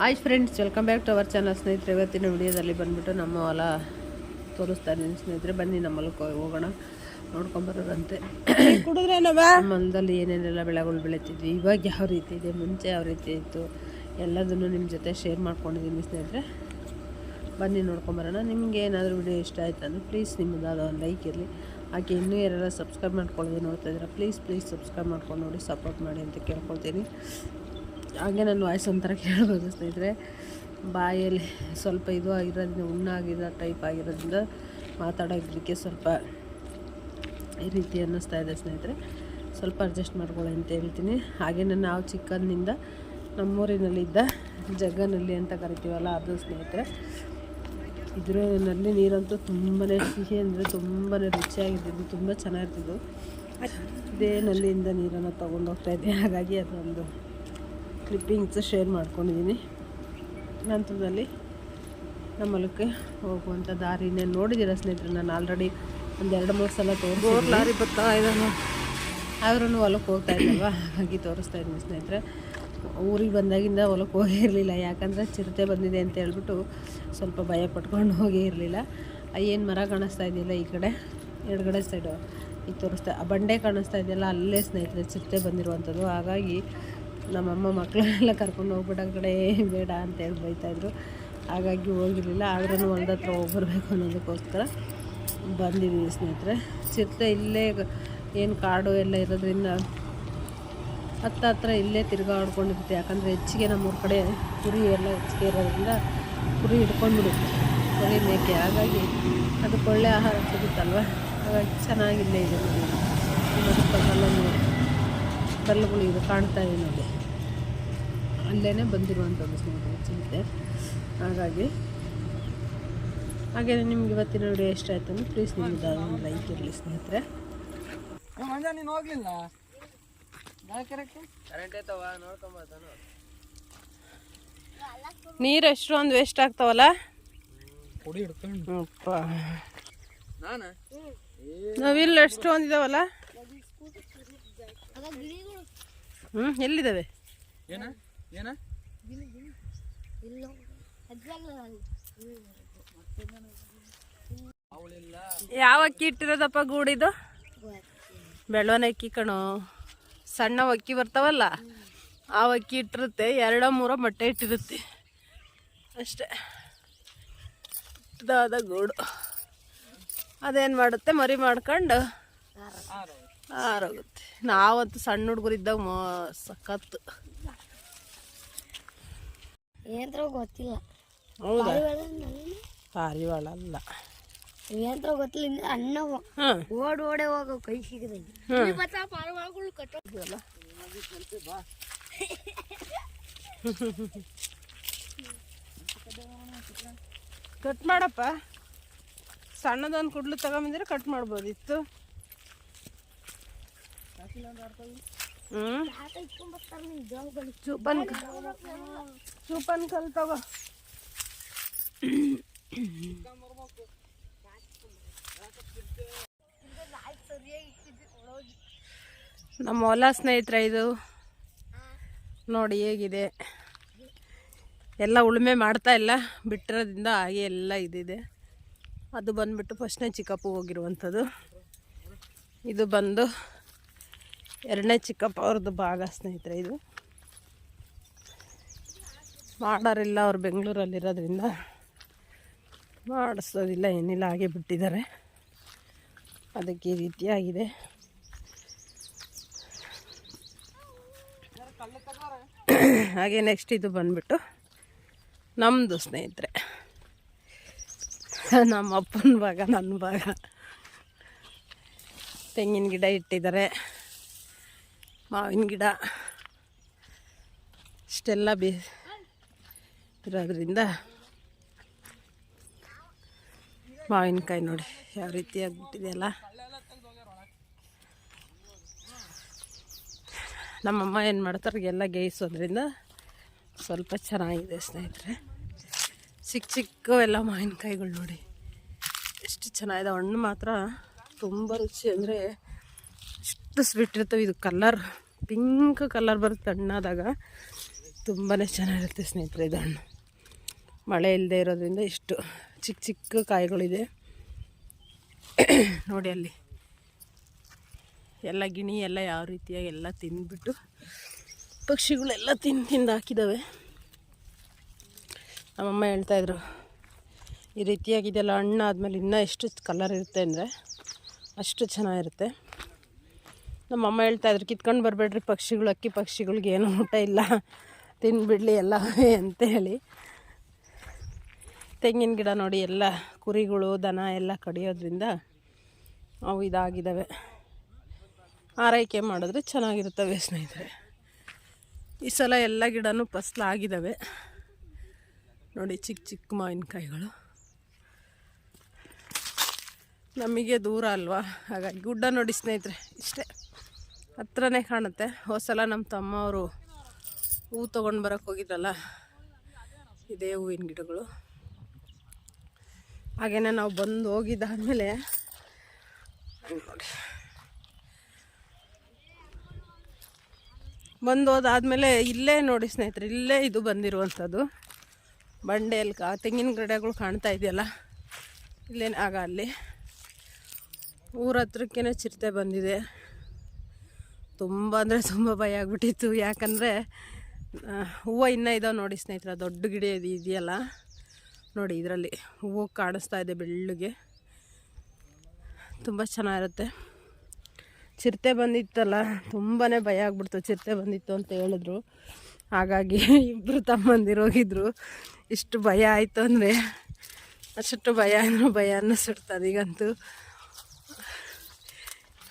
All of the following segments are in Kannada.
Hi friends welcome back to our channel ಸ್ನೇಹಿತರೆ ಇವತ್ತಿನ ವಿಡಿಯೋದಲ್ಲಿ ಬಂದ್ಬಿಟ್ಟು ನಮ್ಮ ಹೊಲ ತೋರಿಸ್ತಾ ಇದ್ದೀನಿ. ಸ್ನೇಹಿತರೆ ಬನ್ನಿ ನಮ್ಮ ಹೊಲಕ್ಕೆ ಹೋಗೋಣ. ನೋಡ್ಕೊಂಬರೋದಂತೆ ಕುಡಿದ್ರೆ ನಮ್ಮ ಹೊಲದಲ್ಲಿ ಏನೇನೆಲ್ಲ ಬೆಳೆಗಳು ಬೆಳೀತಿದ್ವಿ. ಇವಾಗ ಯಾವ ರೀತಿ ಇದೆ ಮುಂಚೆ ಯಾವ ರೀತಿ ಇತ್ತು ಎಲ್ಲದನ್ನು ನಿಮ್ಮ ಜೊತೆ ಶೇರ್ ಮಾಡ್ಕೊಂಡಿದ್ದೀನಿ ಸ್ನೇಹಿತರೆ. ಬನ್ನಿ ನೋಡ್ಕೊಂಬರೋಣ ನಿಮಗೆ ಏನಾದರೂ ವಿಡಿಯೋ ಇಷ್ಟ ಆಯ್ತು ಅಂದರೆ ಪ್ಲೀಸ್ ನಿಮ್ಮದಾದ ಒಂದು ಲೈಕ್ ಇರಲಿ. ಹಾಗೆ ಇನ್ನೂ ಯಾರೆಲ್ಲ ಸಬ್ಸ್ಕ್ರೈಬ್ ಮಾಡ್ಕೊಳ್ಳೋದು ನೋಡ್ತಾ ಇದ್ದೀರಾ ಪ್ಲೀಸ್ ಪ್ಲೀಸ್ ಸಬ್ಸ್ಕ್ರೈಬ್ ಮಾಡ್ಕೊಂಡು ನೋಡಿ ಸಪೋರ್ಟ್ ಮಾಡಿ ಅಂತ ಕೇಳ್ಕೊಳ್ತೀನಿ. ಹಾಗೆ ನನ್ನ ವಾಯ್ಸ್ ಒಂಥರ ಕೇಳ್ಬೋದು ಸ್ನೇಹಿತರೆ. ಬಾಯಲ್ಲಿ ಸ್ವಲ್ಪ ಇದು ಆಗಿರೋದ್ರಿಂದ ಉಣ್ಣಾಗಿರೋ ಟೈಪ್ ಆಗಿರೋದ್ರಿಂದ ಮಾತಾಡೋದಕ್ಕೆ ಸ್ವಲ್ಪ ಈ ರೀತಿ ಅನ್ನಿಸ್ತಾ ಇದೆ ಸ್ನೇಹಿತರೆ. ಸ್ವಲ್ಪ ಅಡ್ಜಸ್ಟ್ ಮಾಡ್ಕೊಳ್ಳಿ ಅಂತ ಹೇಳ್ತೀನಿ. ಹಾಗೆಯೇ ನಾವು ಚಿಕ್ಕಂದಿನಿಂದ ನಮ್ಮೂರಿನಲ್ಲಿದ್ದ ಜಗ್ಗನಲ್ಲಿ ಅಂತ ಕರಿತೀವಲ್ಲ, ಅದು ಸ್ನೇಹಿತರೆ. ಇದರಲ್ಲಿ ನೀರಂತೂ ತುಂಬಾ ಸಿಹಿ ಅಂದರೆ ತುಂಬಾ ರುಚಿಯಾಗಿದ್ದು ತುಂಬ ಚೆನ್ನಾಗಿರ್ತಿದ್ದು ಅದೇ ನಲ್ಲಿಯಿಂದ ನೀರನ್ನು ತೊಗೊಂಡು ಹೋಗ್ತಾ ಇದ್ದೆ. ಹಾಗಾಗಿ ಅದೊಂದು ಕ್ಲಿಪ್ಪಿಂಗ್ಸ್ ಶೇರ್ ಮಾಡ್ಕೊಂಡಿದ್ದೀನಿ ನಂತರದಲ್ಲಿ ನಮ್ಮ ಹೊಲಕ್ಕೆ ಹೋಗುವಂಥ ದಾರಿನೇ ನೋಡಿದ್ದೀರ ಸ್ನೇಹಿತರೆ ನಾನು ಆಲ್ರೆಡಿ ಒಂದು ಎರಡು ಮೂರು ಸಲ ತೋರಿಸಿ ಲಾರಿ ಬರ್ತಾ ಇದ್ದಾನೆ ಆದ್ರೂ ಹೊಲಕ್ಕೆ ಹೋಗ್ತಾ ಇದ್ದಲ್ವ ಹಾಗೆ ತೋರಿಸ್ತಾ ಇದ್ದೀನಿ ಸ್ನೇಹಿತರೆ. ಊರಿಗೆ ಬಂದಾಗಿಂದ ಹೊಲಕ್ಕೆ ಹೋಗೇ ಇರಲಿಲ್ಲ ಯಾಕಂದರೆ ಚಿರತೆ ಬಂದಿದೆ ಅಂತ ಹೇಳ್ಬಿಟ್ಟು ಸ್ವಲ್ಪ ಭಯ ಪಟ್ಕೊಂಡು ಹೋಗೇ ಇರಲಿಲ್ಲ. ಏನು ಮರ ಕಾಣಿಸ್ತಾ ಇದೆಯಲ್ಲ ಈ ಕಡೆ? ಎಡಗಡೆ ಸೈಡು ಈಗ ತೋರಿಸ್ತಾ ಆ ಬಂಡೆ ಕಾಣಿಸ್ತಾ ಇದೆಯಲ್ಲ ಅಲ್ಲೇ ಸ್ನೇಹಿತರೆ ಚಿರತೆ ಬಂದಿರುವಂಥದ್ದು. ಹಾಗಾಗಿ ನಮ್ಮಮ್ಮ ಮಕ್ಕಳನ್ನೆಲ್ಲ ಕರ್ಕೊಂಡು ಹೋಗ್ಬಿಟ್ಟು ಕಡೆ, ಬೇಡ ಅಂತೇಳಿ ಬೈತಾಯಿದ್ರು ಹಾಗಾಗಿ ಹೋಗಿರಲಿಲ್ಲ. ಆದ್ರೂ ಹೊಲದ ಹತ್ರ ಹೋಗ್ಬರ್ಬೇಕು ಅನ್ನೋದಕ್ಕೋಸ್ಕರ ಬಂದಿದ್ದೀವಿ ಸ್ನೇಹಿತರೆ. ಚಿರತೆ ಇಲ್ಲೇ ಏನು ಕಾಡು ಎಲ್ಲ ಇರೋದ್ರಿಂದ ಹತ್ತ ಹತ್ರ ಇಲ್ಲೇ ತಿರ್ಗಾಡ್ಕೊಂಡಿರುತ್ತೆ ಯಾಕಂದರೆ ಹೆಚ್ಚಿಗೆ ನಮ್ಮೂರ ಕಡೆ ಕುರಿ ಎಲ್ಲ ಹೆಚ್ಚಿಗೆ ಇರೋದ್ರಿಂದ ಕುರಿ ಹಿಡ್ಕೊಂಡ್ಬಿಡುತ್ತೆ. ಕುರಿ ಮೇಕೆ. ಹಾಗಾಗಿ ಅದಕ್ಕೆ ಒಳ್ಳೆ ಆಹಾರ ಸಿಗುತ್ತಲ್ವ? ಹಾಗಾಗಿ ಚೆನ್ನಾಗಿಲ್ಲೇ ಇದೆ ನೋಡಿ. ಕಲ್ಲುಗಳು ಇದು ಕಾಣ್ತಾ ಇದೆ ನೋಡಿ. ಅಲ್ಲೇ ಬಂದಿರುವಂಥದ್ದು ಸ್ನೇಹಿತರೆ ಚಿಂತೆ. ಹಾಗಾಗಿ ಹಾಗೆಯೇ ನಿಮ್ಗೆ ಇವತ್ತಿನ ವಿಡಿಯೋ ಇಷ್ಟ ಆಯ್ತು ಅಂದರೆ ಪ್ಲೀಸ್ ನಿಮ್ಮದು ಒಂದು ಲೈಕ್ ಇರಲಿ ಸ್ನೇಹಿತರೆ. ಮಂಜ ನೀನು ಹೋಗ್ಲಿಲ್ಲ? ನೀರು ಎಷ್ಟೊಂದು ವೇಸ್ಟ್ ಆಗ್ತಾವಲ್ಲ? ನಾವಿಲ್ಲ ಎಷ್ಟೊಂದು ಇದಾವಲ್ಲ? ಹ್ಞೂ ಎಲ್ಲಿದ್ದಾವೆ? ಏನ? ಯಾವ ಅಕ್ಕಿ ಇಟ್ಟಿರೋದಪ್ಪ ಗೂಡಿದು? ಬೆಳವನ ಅಕ್ಕಿ ಕಣೋ. ಸಣ್ಣ ಅಕ್ಕಿ ಬರ್ತಾವಲ್ಲ ಆ ಅಕ್ಕಿ ಇಟ್ಟಿರುತ್ತೆ. ಎರಡ ಮೂರ ಮೊಟ್ಟೆ ಇಟ್ಟಿರುತ್ತೆ. ಅಷ್ಟೇ. ಇದಾದ ಗೂಡು. ಅದೇನು ಮಾಡುತ್ತೆ? ಮರಿ ಮಾಡ್ಕೊಂಡು ಆರೋಗುತ್ತೆ. ನಾವಂತೂ ಸಣ್ಣ ಹುಡುಗರಿದ್ದಾಗ ಮೋ ಸಖತ್ತು. ಯಂತ್ರ ಗೊತ್ತಿಲ್ಲ. ಹೌದಾ? ಪಾರಿವಾಳ ಅಲ್ಲ. ಯಂತ್ರ ಗೊತ್ತಿಲ್ಲ ಇನ್ನು ಅಣ್ಣ ಹಾಂ. ಓಡ್ ಓಡೆ ಹೋಗೋ ಕೈ ಸಿಗದೆ. ಪಾರಿವಾಳಗಳು ಕಟ್ಟೋ ಕಟ್ ಮಾಡಪ್ಪ. ಸಣ್ಣದೊಂದು ಕುಡ್ಲು ತಗೊಂಬಂದಿದ್ರೆ ಕಟ್ ಮಾಡ್ಬೋದಿತ್ತು. ಚೂಪನ್ ಚೂಪನ್ ಕಲ್ ನಮ್ಮ ಹೊಲ ಸ್ನೇಹಿತರ ಇದು. ನೋಡಿ ಹೇಗಿದೆ. ಎಲ್ಲ ಉಳುಮೆ ಮಾಡ್ತಾ ಇಲ್ಲ. ಬಿಟ್ಟಿರೋದ್ರಿಂದ ಹಾಗೆ ಎಲ್ಲ ಇದಿದೆ. ಅದು ಬಂದ್ಬಿಟ್ಟು ಫಸ್ಟ್ನೇ ಚಿಕ್ಕಪ್ಪ ಹೋಗಿರುವಂಥದ್ದು. ಇದು ಬಂದು ಎರಡನೇ ಚಿಕ್ಕಪ್ಪ ಅವ್ರದ್ದು ಭಾಗ ಸ್ನೇಹಿತರೆ ಇದು. ಮಾಡೋರಿಲ್ಲ ಅವ್ರು ಬೆಂಗಳೂರಲ್ಲಿರೋದ್ರಿಂದ ಮಾಡಿಸೋದಿಲ್ಲ, ಏನಿಲ್ಲ, ಹಾಗೆ ಬಿಟ್ಟಿದ್ದಾರೆ. ಅದಕ್ಕೆ ಈ ರೀತಿಯಾಗಿದೆ ಹಾಗೆ ನೆಕ್ಸ್ಟ್ ಇದು ಬಂದ್ಬಿಟ್ಟು ನಮ್ಮದು ಸ್ನೇಹಿತರೆ. ನಮ್ಮ ಅಪ್ಪನ ಭಾಗ, ನನ್ನ ಭಾಗ. ತೆಂಗಿನ ಗಿಡ ಇಟ್ಟಿದ್ದಾರೆ. ಮಾವಿನ ಗಿಡ. ಇಷ್ಟೆಲ್ಲ ಬಿ ಇರೋದ್ರಿಂದ ಮಾವಿನಕಾಯಿ ನೋಡಿ ಯಾವ ರೀತಿ ನಮ್ಮ ನಮ್ಮಮ್ಮ ಏನು ಮಾಡ್ತಾರೆ, ಎಲ್ಲ ಗೇಯಿಸೋದ್ರಿಂದ ಸ್ವಲ್ಪ ಚೆನ್ನಾಗಿದೆ ಸ್ನೇಹಿತರೆ. ಚಿಕ್ಕ ಎಲ್ಲ ಮಾವಿನಕಾಯಿಗಳು ನೋಡಿ. ಎಷ್ಟು ಚೆನ್ನಾಗಿದೆ. ಹಣ್ಣು ಮಾತ್ರ ತುಂಬ ರುಚಿ ಅಂದರೆ ಎಷ್ಟು ಇದು ಕಲರ್ ಪಿಂಕ್ ಕಲರ್ ಬರುತ್ತೆ ಹಣ್ಣಾದಾಗ. ತುಂಬಾ ಚೆನ್ನಾಗಿರುತ್ತೆ ಸ್ನೇಹಿತರೆ ಇದು ಹಣ್ಣು. ಮಳೆ ಇಲ್ಲದೆ ಇರೋದ್ರಿಂದ ಇಷ್ಟು ಚಿಕ್ಕ ಚಿಕ್ಕ ಕಾಯಿಗಳಿದೆ. ನೋಡಿ ಅಲ್ಲಿ. ಎಲ್ಲ ಗಿಣಿ, ಎಲ್ಲ ಯಾವ ರೀತಿಯಾಗಿ ಎಲ್ಲ ತಿಂದ್ಬಿಟ್ಟು ಪಕ್ಷಿಗಳೆಲ್ಲ ತಿಂದು ತಿಂದು ಹಾಕಿದ್ದಾವೆ ನಮ್ಮಮ್ಮ ಹೇಳ್ತಾಯಿದ್ರು ಈ ರೀತಿಯಾಗಿದೆಲ್ಲ ಹಣ್ಣು ಆದಮೇಲೆ ಇನ್ನೂ ಎಷ್ಟು ಕಲರ್ ಇರುತ್ತೆ ಅಂದರೆ ಅಷ್ಟು ಚೆನ್ನಾಗಿರುತ್ತೆ. ನಮ್ಮಮ್ಮ ಹೇಳ್ತಾಯಿದ್ರು ಕಿತ್ಕೊಂಡು ಬರಬೇಡ್ರಿ ಪಕ್ಷಿಗಳು, ಅಕ್ಕಿ ಪಕ್ಷಿಗಳಿಗೆ ಏನು ಊಟ ಇಲ್ಲ. ತಿನ್ಬಿಡ್ಲಿ ಎಲ್ಲ ಅಂತ ಹೇಳಿ. ತೆಂಗಿನ ಗಿಡ ನೋಡಿ ಎಲ್ಲ, ಕುರಿಗಳು, ದನ ಎಲ್ಲ ಕಡಿಯೋದ್ರಿಂದ ಅವು ಇದಾಗಿದ್ದಾವೆ ಆರೈಕೆ ಮಾಡಿದ್ರೆ ಚೆನ್ನಾಗಿರುತ್ತವೆ ಸ್ನೇಹಿತರೆ. ಈ ಸಲ ಎಲ್ಲ ಗಿಡನೂ ಫಸ್ಲಾಗಿದ್ದಾವೆ ನೋಡಿ ಚಿಕ್ಕ ಚಿಕ್ಕ ಮಾವಿನಕಾಯಿಗಳು. ನಮಗೆ ದೂರ ಅಲ್ವಾ? ಹಾಗಾಗಿ ಗುಡ್ಡ ನೋಡಿ ಸ್ನೇಹಿತರೆ, ಇಷ್ಟೇ. ಹತ್ರನೇ ಕಾಣುತ್ತೆ. ಹೋದ ಸಲ ನಮ್ಮ ತಮ್ಮ ಅವರು ಹೂ ತೊಗೊಂಡು ಬರೋಕ್ಕೆ ಹೋಗಿದ್ರಲ್ಲ, ಇದೇ ಹೂವಿನ ಗಿಡಗಳು. ಹಾಗೇನೆ ನಾವು ಬಂದು ಹೋಗಿದ್ದಾದಮೇಲೆ ನೋಡಿ. ಬಂದು ಹೋದಾದ್ಮೇಲೆ ಇಲ್ಲೇ ನೋಡಿ ಸ್ನೇಹಿತರೆ, ಇಲ್ಲೇ ಇದು ಬಂದಿರುವಂಥದ್ದು. ಬಂಡೆಯಲ್ಲಿ ಕಾ, ತೆಂಗಿನ ಗಿಡಗಳು ಕಾಣ್ತಾ ಇದೆಯಲ್ಲ, ಇಲ್ಲೇನು ಆಗ ಅಲ್ಲಿ. ಊರ ಹತ್ರಕ್ಕೇನೆ ಚಿರತೆ ಬಂದಿದೆ. ತುಂಬ ಅಂದರೆ ತುಂಬ ಭಯ ಆಗ್ಬಿಟ್ಟಿತ್ತು. ಯಾಕಂದರೆ ಹೂವು ಇನ್ನೂ ಇದಾವೆ ನೋಡಿ ಸ್ನೇಹಿತರ, ದೊಡ್ಡ ಗಿಡ ಇದು, ಇದೆಯಲ್ಲ. ನೋಡಿ ಇದರಲ್ಲಿ ಹೂವು ಕಾಣಿಸ್ತಾ ಇದೆ ಬೆಳ್ಳಗೆ. ತುಂಬ ಚೆನ್ನಾಗಿರುತ್ತೆ. ಚಿರತೆ ಬಂದಿತ್ತಲ್ಲ ತುಂಬಾ ಭಯ ಆಗ್ಬಿಡ್ತು ಚಿರತೆ ಬಂದಿತ್ತು ಅಂತ ಹೇಳಿದ್ರು. ಹಾಗಾಗಿ ಇಬ್ಬರು ತಮ್ಮಂದಿರು ಹೋಗಿದ್ರು. ಇಷ್ಟು ಭಯ ಆಯಿತು ಅಂದರೆ, ಅಷ್ಟು ಭಯ ಅಂದರೂ ಭಯ ಅನ್ನಿಸ್ಬಿಡ್ತದೆ ಈಗಂತೂ.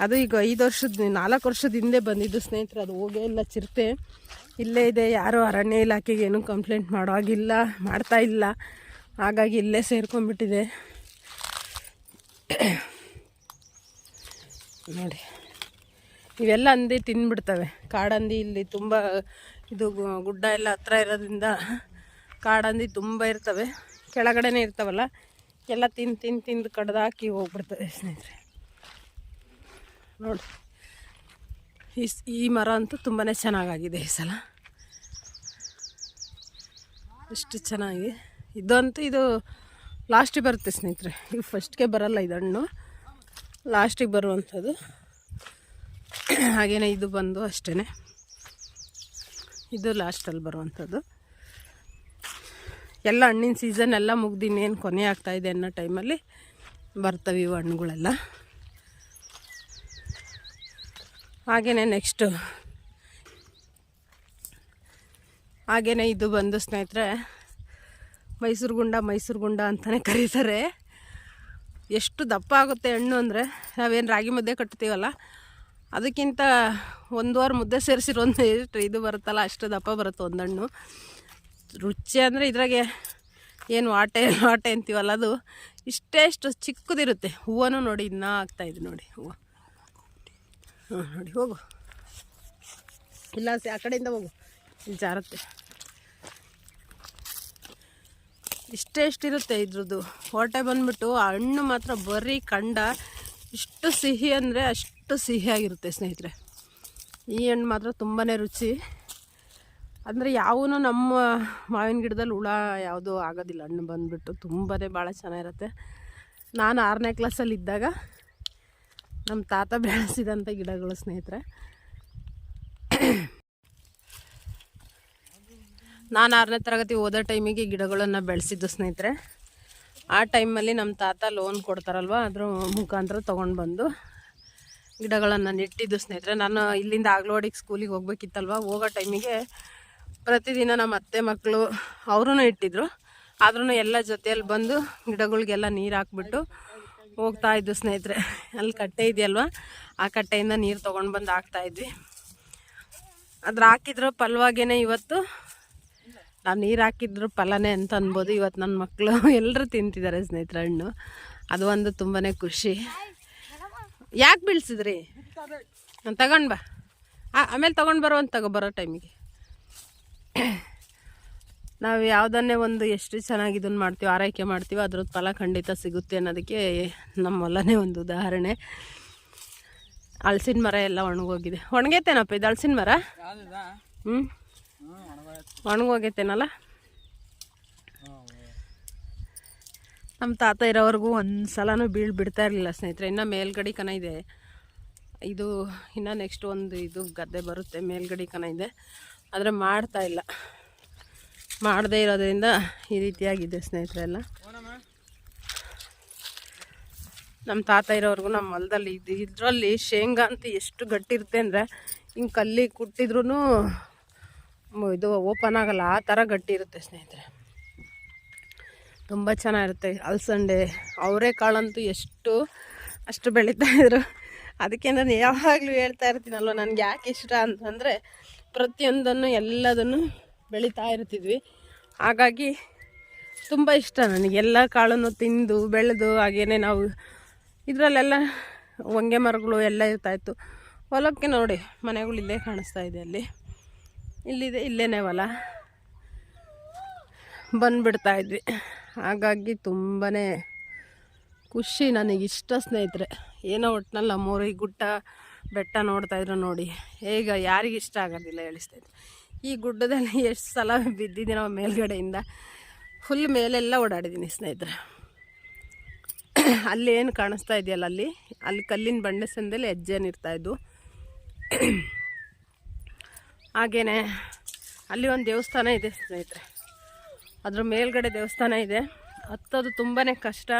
ಅದು ಈಗ ಐದು ವರ್ಷದ ನಾಲ್ಕು ವರ್ಷದ ಹಿಂದೆ ಬಂದಿದ್ದು ಸ್ನೇಹಿತರು, ಅದು ಹೋಗೇ ಇಲ್ಲ, ಚಿರತೆ. ಇಲ್ಲೇ ಇದೆ, ಯಾರೂ ಅರಣ್ಯ ಇಲಾಖೆಗೆ ಏನೂ ಕಂಪ್ಲೇಂಟ್ ಮಾಡೋ ಹಾಗಿಲ್ಲ ಮಾಡ್ತಾ ಇಲ್ಲ. ಹಾಗಾಗಿ ಇಲ್ಲೇ ಸೇರ್ಕೊಂಡ್ಬಿಟ್ಟಿದೆ. ನೋಡಿ, ಇವೆಲ್ಲ ಹಂದಿ ತಿಂದ್ಬಿಡ್ತವೆ ಕಾಡಂದಿ ಇಲ್ಲಿ ತುಂಬ, ಇದು ಗುಡ್ಡ ಎಲ್ಲ ಹತ್ರ ಇರೋದ್ರಿಂದ ಕಾಡಂದಿ ತುಂಬ ಇರ್ತವೆ. ಕೆಳಗಡೆನೇ ಇರ್ತಾವಲ್ಲ, ಎಲ್ಲ ತಿಂದು ತಿಂದು ತಿಂದು ಕಡ್ದಾಕಿ ಹೋಗ್ಬಿಡ್ತವೆ ಸ್ನೇಹಿತರೆ. ನೋಡಿ. ಈ ಈ ಮರ ಅಂತೂ ತುಂಬಾ ಚೆನ್ನಾಗಾಗಿದೆ ಈ ಸಲ. ಎಷ್ಟು ಚೆನ್ನಾಗಿ. ಇದಂತೂ ಇದು ಲಾಸ್ಟಿಗೆ ಬರುತ್ತೆ ಸ್ನೇಹಿತರೆ. ಇದು ಫಸ್ಟ್ಗೆ ಬರಲ್ಲ ಇದು ಹಣ್ಣು. ಲಾಸ್ಟಿಗೆ ಬರುವಂಥದ್ದು. ಹಾಗೆಯೇ ಇದು ಬಂದು ಅಷ್ಟೇ ಇದು ಲಾಸ್ಟಲ್ಲಿ ಬರುವಂಥದ್ದು. ಎಲ್ಲ ಹಣ್ಣಿನ ಸೀಸನ್ ಎಲ್ಲ ಮುಗ್ದು ಇನ್ನೇನು ಕೊನೆ ಆಗ್ತಾಯಿದೆ ಅನ್ನೋ ಟೈಮಲ್ಲಿ ಬರ್ತವೆ ಇವು ಹಣ್ಣುಗಳೆಲ್ಲ. ಹಾಗೆಯೇ ನೆಕ್ಸ್ಟು ಹಾಗೆಯೇ ಇದು ಬಂದು ಸ್ನೇಹಿತರೆ, ಮೈಸೂರು ಗುಂಡ ಮೈಸೂರು ಗುಂಡ ಅಂತಲೇ ಕರೀತಾರೆ. ಎಷ್ಟು ದಪ್ಪ ಆಗುತ್ತೆ ಹಣ್ಣು ಅಂದರೆ, ನಾವೇನು ರಾಗಿ ಮುದ್ದೆ ಕಟ್ತೀವಲ್ಲ, ಅದಕ್ಕಿಂತ ಒಂದೂವರೆ ಮುದ್ದೆ ಸೇರಿಸಿರೋ ಒಂದು ಎಷ್ಟು ಇದು ಬರುತ್ತಲ್ಲ, ಅಷ್ಟು ದಪ್ಪ ಬರುತ್ತೆ ಒಂದು ಹಣ್ಣು. ರುಚಿ ಅಂದರೆ ಇದ್ರಾಗೆ ಏನು ವಾಟೆ ವಾಟೆ ಅಂತೀವಲ್ಲ ಅದು, ಇಷ್ಟೇ ಇಷ್ಟು ಚಿಕ್ಕದಿರುತ್ತೆ. ಹೂವನೂ ನೋಡಿ, ಇನ್ನೂ ಆಗ್ತಾಯಿದೆ ನೋಡಿ ಹೂವು. ಹಾಂ ನೋಡಿ ಹೋಗು. ಇಲ್ಲ ಆ ಕಡೆಯಿಂದ ಹೋಗು. ಜಾರತ್ತೆ. ಇಷ್ಟೇ ಇಷ್ಟಿರುತ್ತೆ ಇದ್ರದ್ದು. ಹೊರಟೆ ಬಂದ್ಬಿಟ್ಟು ಆ ಹಣ್ಣು ಮಾತ್ರ ಬರೀ ಕಂಡ ಇಷ್ಟು ಸಿಹಿ ಅಂದರೆ ಅಷ್ಟು ಸಿಹಿಯಾಗಿರುತ್ತೆ, ಸ್ನೇಹಿತರೆ. ಈ ಹಣ್ಣು ಮಾತ್ರ ತುಂಬಾ ರುಚಿ. ಅಂದರೆ ಯಾವೂ ನಮ್ಮ ಮಾವಿನ ಗಿಡದಲ್ಲಿ ಹುಳ ಯಾವುದೂ ಆಗೋದಿಲ್ಲ. ಹಣ್ಣು ಬಂದುಬಿಟ್ಟು ತುಂಬಾ ಭಾಳ ಚೆನ್ನಾಗಿರುತ್ತೆ. ನಾನು ಆರನೇ ಕ್ಲಾಸಲ್ಲಿ ಇದ್ದಾಗ ನಮ್ಮ ತಾತ ಬೆಳೆಸಿದಂಥ ಗಿಡಗಳು ಸ್ನೇಹಿತರೆ. ನಾನು ಆರನೇ ತರಗತಿ ಓದೋ ಟೈಮಿಗೆ ಗಿಡಗಳನ್ನು ಬೆಳೆಸಿದ್ದು ಸ್ನೇಹಿತರೆ. ಆ ಟೈಮಲ್ಲಿ ನಮ್ಮ ತಾತ ಲೋನ್ ಕೊಡ್ತಾರಲ್ವ, ಅದ್ರ ಮುಖಾಂತರ ತೊಗೊಂಡು ಬಂದು ಗಿಡಗಳನ್ನು ನೆಟ್ಟಿದ್ದು ಸ್ನೇಹಿತರೆ. ನಾನು ಇಲ್ಲಿಂದ ಆಗ್ಲೋಡಿಗೆ ಸ್ಕೂಲಿಗೆ ಹೋಗ್ಬೇಕಿತ್ತಲ್ವ, ಹೋಗೋ ಟೈಮಿಗೆ ಪ್ರತಿದಿನ ನಮ್ಮ ಅತ್ತೆ ಮಕ್ಕಳು ಅವರೂ ಇಟ್ಟಿದ್ರು. ಆದ್ರೂ ಎಲ್ಲ ಜೊತೆಯಲ್ಲಿ ಬಂದು ಗಿಡಗಳಿಗೆಲ್ಲ ನೀರು ಹಾಕ್ಬಿಟ್ಟು ಹೋಗ್ತಾ ಇದ್ದು ಸ್ನೇಹಿತರೆ. ಅಲ್ಲಿ ಕಟ್ಟೆ ಇದೆಯಲ್ವ? ಆ ಕಟ್ಟೆಯಿಂದ ನೀರು ತೊಗೊಂಡು ಬಂದು ಹಾಕ್ತಾ ಇದ್ವಿ. ಅದ್ರ ಹಾಕಿದ್ರು ಫಲವಾಗೇನೆ ಇವತ್ತು. ನಾವು ನೀರು ಹಾಕಿದ್ರು ಫಲನೇ ಅಂತ ಅನ್ಬೋದು. ಇವತ್ತು ನನ್ನ ಮಕ್ಕಳು ಎಲ್ಲರೂ ತಿಂತಿದ್ದಾರೆ ಸ್ನೇಹಿತರೆ ಹಣ್ಣು. ಅದು ಒಂದು ತುಂಬಾ ಖುಷಿ. ಯಾಕೆ ಬೀಳ್ಸಿದ್ರಿ? ನಾನು ತಗೊಂಡು ಬಾ. ಆಮೇಲೆ ತೊಗೊಂಡು ಬರೋ ಅಂತ ತಗೋ, ಬರೋ ಟೈಮಿಗೆ ನಾವು ಯಾವುದನ್ನೇ ಒಂದು ಎಷ್ಟು ಚೆನ್ನಾಗಿ ಇದನ್ನು ಮಾಡ್ತೀವಿ ಆರೈಕೆ ಮಾಡ್ತೀವಿ ಅದ್ರದ್ದು ಫಲ ಖಂಡಿತ ಸಿಗುತ್ತೆ ಅನ್ನೋದಕ್ಕೆ ನಮ್ಮ ಹೊಲನೇ ಒಂದು ಉದಾಹರಣೆ. ಹಲ್ಸಿನ ಮರ ಎಲ್ಲ ಒಣಗೋಗಿದೆ. ಒಣಗೈತೇನಪ್ಪ ಇದು ಹಲ್ಸಿನ ಮರ? ಹ್ಞೂ ಒಣಗೋಗೈತೇನಲ್ಲ? ನಮ್ಮ ತಾತ ಇರೋವರೆಗೂ ಒಂದು ಸಲನೂ ಬೀಳ್ಬಿಡ್ತಾ ಇರಲಿಲ್ಲ ಸ್ನೇಹಿತರೆ. ಇನ್ನು ಮೇಲ್ಗಡೆ ಕನ ಇದೆ. ಇದು ಇನ್ನು ನೆಕ್ಸ್ಟ್ ಒಂದು ಇದು ಗದ್ದೆ ಬರುತ್ತೆ ಮೇಲ್ಗಡೆ ಕನ ಇದೆ. ಆದರೆ ಮಾಡ್ತಾ ಇಲ್ಲ. ಮಾಡದೇ ಇರೋದ್ರಿಂದ ಈ ರೀತಿಯಾಗಿದೆ ಸ್ನೇಹಿತರೆಲ್ಲ. ನಮ್ಮ ತಾತ ಇರೋವರೆಗೂ ನಮ್ಮ ಹೊಲದಲ್ಲಿ ಇದು ಇದರಲ್ಲಿ ಶೇಂಗಾ ಅಂತ ಎಷ್ಟು ಗಟ್ಟಿ ಇರುತ್ತೆ ಅಂದರೆ ಹಿಂಗೆ ಕಲ್ಲಿ ಕುಟ್ಟಿದ್ರೂ ಇದು ಓಪನ್ ಆಗಲ್ಲ, ಆ ಥರ ಗಟ್ಟಿ ಇರುತ್ತೆ ಸ್ನೇಹಿತರೆ. ತುಂಬ ಚೆನ್ನಾಗಿರುತ್ತೆ ಅಲಸಂಡೆ. ಅವರೇ ಕಾಳಂತೂ ಎಷ್ಟು ಅಷ್ಟು ಬೆಳೀತಾ ಇದ್ರು. ಅದಕ್ಕೆ ನಾನು ಯಾವಾಗಲೂ ಹೇಳ್ತಾ ಇರ್ತೀನಲ್ವ, ನನಗೆ ಯಾಕೆ ಇಷ್ಟ ಅಂತಂದರೆ ಪ್ರತಿಯೊಂದನ್ನು ಎಲ್ಲದನ್ನು ಬೆಳೀತಾ ಇರ್ತಿದ್ವಿ. ಹಾಗಾಗಿ ತುಂಬ ಇಷ್ಟ ನನಗೆ. ಎಲ್ಲ ಕಾಳನ್ನು ತಿಂದು, ಬೆಳೆದು, ಹಾಗೇನೆ ನಾವು ಇದರಲ್ಲೆಲ್ಲ ಹೊಂಗೆ ಮರಗಳು ಎಲ್ಲ ಇರ್ತಾಯಿತ್ತು ಹೊಲಕ್ಕೆ ನೋಡಿ, ಮನೆಗಳು ಇಲ್ಲೇ ಕಾಣಿಸ್ತಾ ಇದೆ ಅಲ್ಲಿ. ಇಲ್ಲಿದೆ ಇಲ್ಲೇ ಹೊಲ. ಬಂದುಬಿಡ್ತಾ ಇದ್ವಿ. ಹಾಗಾಗಿ ತುಂಬಾ ಖುಷಿ ನನಗಿಷ್ಟ ಸ್ನೇಹಿತರೆ. ಏನೋ ಒಟ್ಟಿನಲ್ಲಿ ನಮ್ಮೂರಿಗೆ ಗುಟ್ಟ ಬೆಟ್ಟ ನೋಡ್ತಾಯಿದ್ರು ನೋಡಿ. ಹೇಗ ಯಾರಿಗಿಷ್ಟ ಆಗೋದಿಲ್ಲ ಹೇಳಿಸ್ತಾಯಿದ್ರು ಈ ಗುಡ್ಡದಲ್ಲಿ ಎಷ್ಟು ಸಲ ಬಿದ್ದಿದ್ದೀನೋ ಮೇಲ್ಗಡೆಯಿಂದ. ಫುಲ್ ಮೇಲೆಲ್ಲ ಓಡಾಡಿದ್ದೀನಿ ಸ್ನೇಹಿತರೆ. ಅಲ್ಲಿ ಏನು ಕಾಣಿಸ್ತಾ ಇದೆಯಲ್ಲ ಅಲ್ಲಿ? ಅಲ್ಲಿ ಕಲ್ಲಿನ ಬಂಡೆ ಸಂದಲ್ಲಿ ಹೆಜ್ಜೆನ ಇದ್ದು. ಹಾಗೇ ಅಲ್ಲಿ ಒಂದು ದೇವಸ್ಥಾನ ಇದೆ ಸ್ನೇಹಿತರೆ. ಅದ್ರ ಮೇಲ್ಗಡೆ ದೇವಸ್ಥಾನ ಇದೆ. ಹತ್ತೋದು ತುಂಬಾ ಕಷ್ಟ.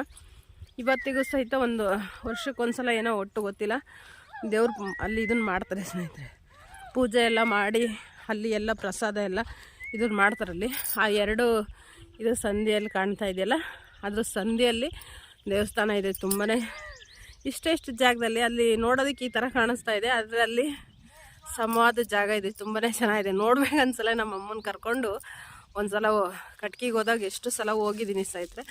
ಇವತ್ತಿಗೂ ಸಹಿತ ಒಂದು ವರ್ಷಕ್ಕೊಂದ್ಸಲ ಏನೋ ಒಟ್ಟು ಗೊತ್ತಿಲ್ಲ. ದೇವ್ರು ಅಲ್ಲಿ ಇದನ್ನು ಮಾಡ್ತಾರೆ ಸ್ನೇಹಿತರೆ. ಪೂಜೆ ಎಲ್ಲ ಮಾಡಿ ಅಲ್ಲಿ ಎಲ್ಲ, ಪ್ರಸಾದ ಎಲ್ಲ ಇದನ್ನು ಮಾಡ್ತಾರಲ್ಲಿ. ಆ ಎರಡು ಇದು ಸಂಧಿಯಲ್ಲಿ ಕಾಣ್ತಾ ಇದೆಯಲ್ಲ, ಅದ್ರ ಸಂಧಿಯಲ್ಲಿ ದೇವಸ್ಥಾನ ಇದೆ ತುಂಬಾ ಇಷ್ಟೆಷ್ಟು ಜಾಗದಲ್ಲಿ, ಅಲ್ಲಿ ನೋಡೋದಕ್ಕೆ ಈ ಥರ ಕಾಣಿಸ್ತಾ ಇದೆ, ಅದರಲ್ಲಿ ಸಮವಾದ ಜಾಗ ಇದೆ ತುಂಬಾ ಚೆನ್ನಾಗಿದೆ. ನೋಡ್ಬೇಕು ಅನ್ಸಲ ನಮ್ಮ ಅಮ್ಮನ ಕರ್ಕೊಂಡು ಒಂದು ಸಲ ಕಟ್ಕಿಗೆ ಹೋದಾಗ ಎಷ್ಟು ಸಲ ಹೋಗಿದ್ದೀನಿ ಸ್ನೇಹಿತರೆ.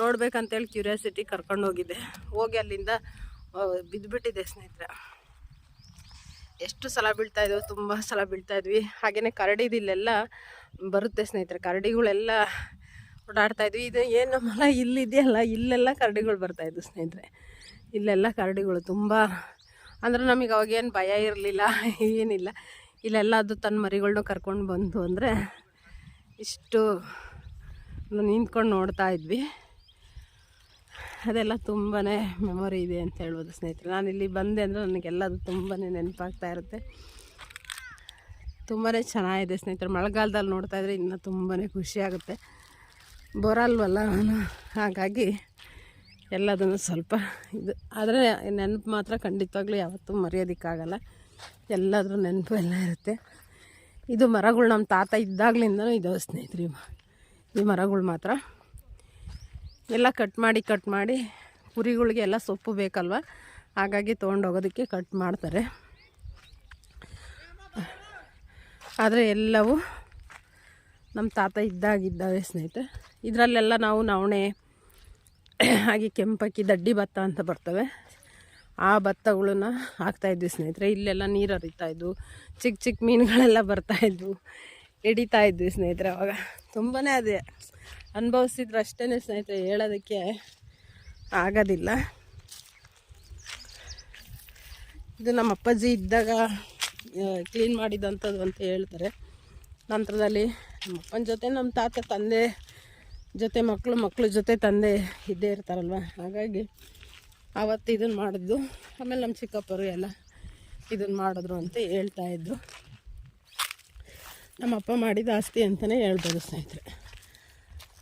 ನೋಡ್ಬೇಕಂತೇಳಿ ಕ್ಯೂರಿಯಾಸಿಟಿ ಕರ್ಕೊಂಡು ಹೋಗಿದ್ದೆ. ಹೋಗಿ ಅಲ್ಲಿಂದ ಬಿದ್ದುಬಿಟ್ಟಿದೆ ಸ್ನೇಹಿತರೆ. ಎಷ್ಟು ಸಲ ಬೀಳ್ತಾ ಇದ್ವು ತುಂಬ ಸಲ ಬೀಳ್ತಾ ಇದ್ವಿ. ಹಾಗೆಯೇ ಕರಡಿದಿಲ್ಲೆಲ್ಲ ಬರುತ್ತೆ ಸ್ನೇಹಿತರೆ, ಕರಡಿಗಳೆಲ್ಲ ಓಡಾಡ್ತಾ ಇದ್ವಿ. ಇದು ಏನು ಮಲ, ಇಲ್ಲಿದೆಯಲ್ಲ, ಇಲ್ಲೆಲ್ಲ ಕರಡಿಗಳು ಬರ್ತಾ ಇದ್ವು ಸ್ನೇಹಿತರೆ. ಇಲ್ಲೆಲ್ಲ ಕರಡಿಗಳು ತುಂಬ, ಅಂದ್ರೆ ನಮಗೆ ಅವಾಗೇನು ಭಯ ಇರಲಿಲ್ಲ, ಏನಿಲ್ಲ. ಇಲ್ಲೆಲ್ಲ ಅದು ತನ್ನ ಮರಿಗಳನ್ನೂ ಕರ್ಕೊಂಡು ಬಂತು ಅಂದರೆ ಇಷ್ಟು ನಿಂತ್ಕೊಂಡು ನೋಡ್ತಾ ಇದ್ವಿ. ಅದೆಲ್ಲ ತುಂಬಾ ಮೆಮೊರಿ ಇದೆ ಅಂತ ಹೇಳ್ಬೋದು ಸ್ನೇಹಿತರೆ. ನಾನು ಇಲ್ಲಿ ಬಂದೆ ಅಂದರೆ ನನಗೆಲ್ಲ ಅದು ತುಂಬಾ ನೆನಪಾಗ್ತಾ ಇರುತ್ತೆ. ತುಂಬಾ ಚೆನ್ನಾಗಿದೆ ಸ್ನೇಹಿತರೆ. ಮಳೆಗಾಲದಲ್ಲಿ ನೋಡ್ತಾ ಇದ್ರೆ ಇನ್ನೂ ತುಂಬಾ ಖುಷಿ ಆಗುತ್ತೆ. ಬರಲ್ವಲ್ಲ ನಾನು ಹಾಗಾಗಿ ಎಲ್ಲದನ್ನು ಸ್ವಲ್ಪ ಇದು. ಆದರೆ ನೆನಪು ಮಾತ್ರ ಖಂಡಿತವಾಗ್ಲೂ ಯಾವತ್ತೂ ಮರೆಯೋದಕ್ಕಾಗಲ್ಲ. ಎಲ್ಲಾದರೂ ನೆನಪು ಎಲ್ಲ ಇರುತ್ತೆ. ಇದು ಮರಗಳು ನಮ್ಮ ತಾತ ಇದ್ದಾಗ್ಲಿಂದನೂ ಇದಾವೆ ಸ್ನೇಹಿತರು ಈ ಮರಗಳು ಮಾತ್ರ. ಎಲ್ಲ ಕಟ್ ಮಾಡಿ ಕಟ್ ಮಾಡಿ ಕುರಿಗಳಿಗೆ ಎಲ್ಲ ಸೊಪ್ಪು ಬೇಕಲ್ವ? ಹಾಗಾಗಿ ತೊಗೊಂಡೋಗೋದಕ್ಕೆ ಕಟ್ ಮಾಡ್ತಾರೆ. ಆದರೆ ಎಲ್ಲವೂ ನಮ್ಮ ತಾತ ಇದ್ದಾಗಿದ್ದಾವೆ ಸ್ನೇಹಿತರೆ. ಇದರಲ್ಲೆಲ್ಲ ನಾವು ನವಣೆ, ಹಾಗೆ ಕೆಂಪಕ್ಕಿ, ದಡ್ಡಿ ಭತ್ತ ಅಂತ ಬರ್ತವೆ. ಆ ಭತ್ತಗಳನ್ನ ಹಾಕ್ತಾಯಿದ್ವಿ ಸ್ನೇಹಿತರೆ. ಇಲ್ಲೆಲ್ಲ ನೀರು ಹರಿತಾಯಿದ್ವು ಚಿಕ್ಕ ಚಿಕ್ಕ ಮೀನುಗಳೆಲ್ಲ ಬರ್ತಾಯಿದ್ವು ಹಿಡಿತಾಯಿದ್ವಿ ಸ್ನೇಹಿತರೆ ಅವಾಗ. ತುಂಬಾ ಅದೇ ಅನುಭವಿಸಿದ್ರು ಅಷ್ಟೇ ಸ್ನೇಹಿತರೆ, ಹೇಳೋದಕ್ಕೆ ಆಗೋದಿಲ್ಲ. ಇದು ನಮ್ಮ ಅಪ್ಪಾಜಿ ಇದ್ದಾಗ ಕ್ಲೀನ್ ಮಾಡಿದಂಥದ್ದು ಅಂತ ಹೇಳ್ತಾರೆ. ನಂತರದಲ್ಲಿ ನಮ್ಮ ಅಪ್ಪನ ಜೊತೆ, ನಮ್ಮ ತಾತ, ತಂದೆ ಜೊತೆ, ಮಕ್ಕಳು, ಮಕ್ಕಳ ಜೊತೆ ತಂದೆ ಇದ್ದೇ ಇರ್ತಾರಲ್ವ? ಹಾಗಾಗಿ ಆವತ್ತು ಇದನ್ನು ಮಾಡಿದ್ದು, ಆಮೇಲೆ ನಮ್ಮ ಚಿಕ್ಕಪ್ಪರು ಎಲ್ಲ ಇದನ್ನು ಮಾಡಿದ್ರು ಅಂತ ಹೇಳ್ತಾ ನಮ್ಮಪ್ಪ ನಮ್ಮ ಅಪ್ಪ ಮಾಡಿದ ಆಸ್ತಿ ಅಂತಲೇ ಹೇಳ್ಬೋದು ಸ್ನೇಹಿತರೆ.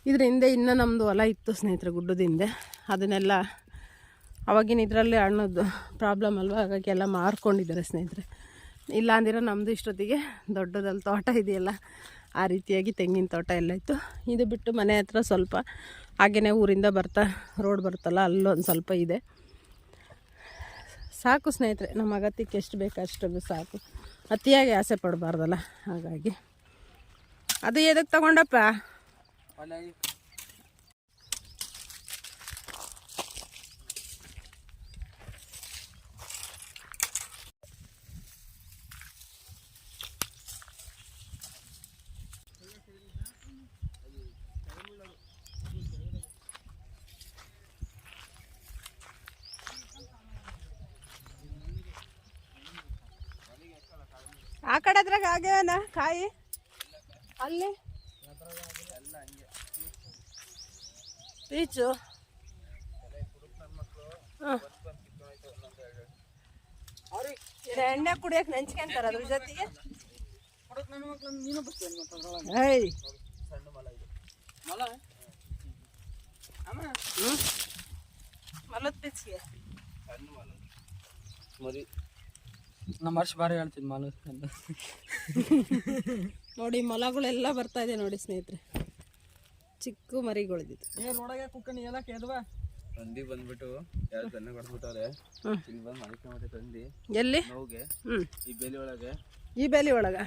ಇದ್ರ ಹಿಂದೆ ಇನ್ನೂ ನಮ್ಮದು ಹೊಲ ಇತ್ತು ಸ್ನೇಹಿತರೆ, ಗುಡ್ಡದ ಹಿಂದೆ. ಅದನ್ನೆಲ್ಲ ಅವಾಗಿನ ಇದರಲ್ಲಿ ಹಣ್ಣದ್ದು ಪ್ರಾಬ್ಲಮ್ ಅಲ್ವಾ? ಹಾಗಾಗಿ ಎಲ್ಲ ಮಾರ್ಕೊಂಡಿದ್ದಾರೆ ಸ್ನೇಹಿತರೆ. ಇಲ್ಲ ಅಂದಿರೋ ನಮ್ಮದು ಇಷ್ಟೊತ್ತಿಗೆ ದೊಡ್ಡದಲ್ಲಿ ತೋಟ ಇದೆಯಲ್ಲ, ಆ ರೀತಿಯಾಗಿ ತೆಂಗಿನ ತೋಟ ಎಲ್ಲ ಇತ್ತು. ಇದು ಬಿಟ್ಟು ಮನೆ ಹತ್ರ ಸ್ವಲ್ಪ ಹಾಗೆಯೇ ಊರಿಂದ ಬರ್ತಾ ರೋಡ್ ಬರುತ್ತಲ್ಲ, ಅಲ್ಲೊಂದು ಸ್ವಲ್ಪ ಇದೆ. ಸಾಕು ಸ್ನೇಹಿತರೆ, ನಮ್ಮ ಅಗತ್ಯಕ್ಕೆ ಎಷ್ಟು ಬೇಕು ಸಾಕು. ಅತಿಯಾಗಿ ಆಸೆ ಪಡಬಾರ್ದಲ್ಲ, ಹಾಗಾಗಿ. ಅದು ಎದಕ್ಕೆ ತಗೊಂಡಪ್ಪ? ಅಲ್ಲ ಆ ಕಡೆ ಅದ್ರಾಗ ಆಗ್ಯಾವನ ಕಾಯಿ? ಅಲ್ಲಿ? ಬೀಚು ಎಣ್ಣೆ ಕುಡಿಯಕ್ ನೆಂಚ್ಕೊಂತಾರ ಅದ್ರ ಜೊತೆಗೆ? ಮಲದ ಮರಿ ನಮ್ಮ ವರ್ಷ ಬಾರಿ ಹೇಳ್ತೀನಿ ಮಲ ನೋಡಿ ಮೊಲಗಳೆಲ್ಲ ಬರ್ತಾ ಇದೆ ನೋಡಿ ಸ್ನೇಹಿತರೆ. ಚಿಕ್ಕ ಮರಿಗಳಿದ್ದು ಏ ರೋಡಾಗ ಕುಕ್ಕಣಿ ಎಲ್ಲ ಕೇದ್ವಾ? ತಂದಿ ಬಂದ್ಬಿಟ್ಟು ಎರಡು ದನ ಕೊಡ್ಬಿಟ್ಟವ್ರೆ ಹ್ಮ್. ಇಲ್ಲಿ ಬಂದು ತಂದಿ. ಎಲ್ಲಿ? ನೋವಿಗೆ. ಹ್ಮ್. ಈ ಬೇಲಿ ಒಳಗೆ. ಈ ಬೇಲಿ ಒಳಗ?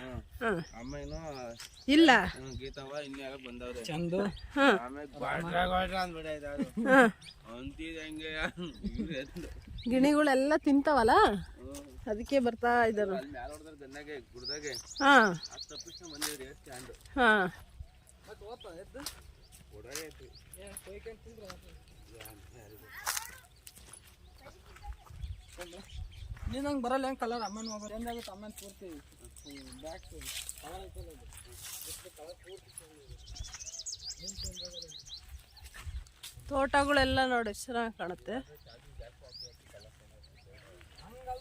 ಅಮ್ಮ ಏನೋ ಇಲ್ಲ. ಗೀತವ್ವ ಇನ್ನು ಬಂದವ್ರೆ. ಚಂದು. ಆಮೇಲೆ ಅಂತಿದ್ ಹಂಗೆ. ಗಿಣಿಗಳೆಲ್ಲ ತಿಂತಾವಲ್ಲ? ಅದಕ್ಕೆ ಬರ್ತಾ ಇದ್ದಾರೆ ಮ್ಯಾಲ ಹೊಡೆದ್ರೆ ಗುಡ್ದಾಗೆ. ಹಾ. ಸ್ಟ್ಯಾಂಡ್. ಹಾ. ಮತ್ತೆ ಎದ್ದು? ನೀನು ಬರಲ್ಲ ಹೆಂಗೆ ಕಲರ್ ಅಮ್ಮನ ಹೋಗೋದು ಹೆಂಗಾಗುತ್ತೆ ಅಮ್ಮನ ಪೂರ್ತಿ? ತೋಟಗಳೆಲ್ಲ ನೋಡಿ, ಚೆನ್ನಾಗಿ ಕಾಣುತ್ತೆ.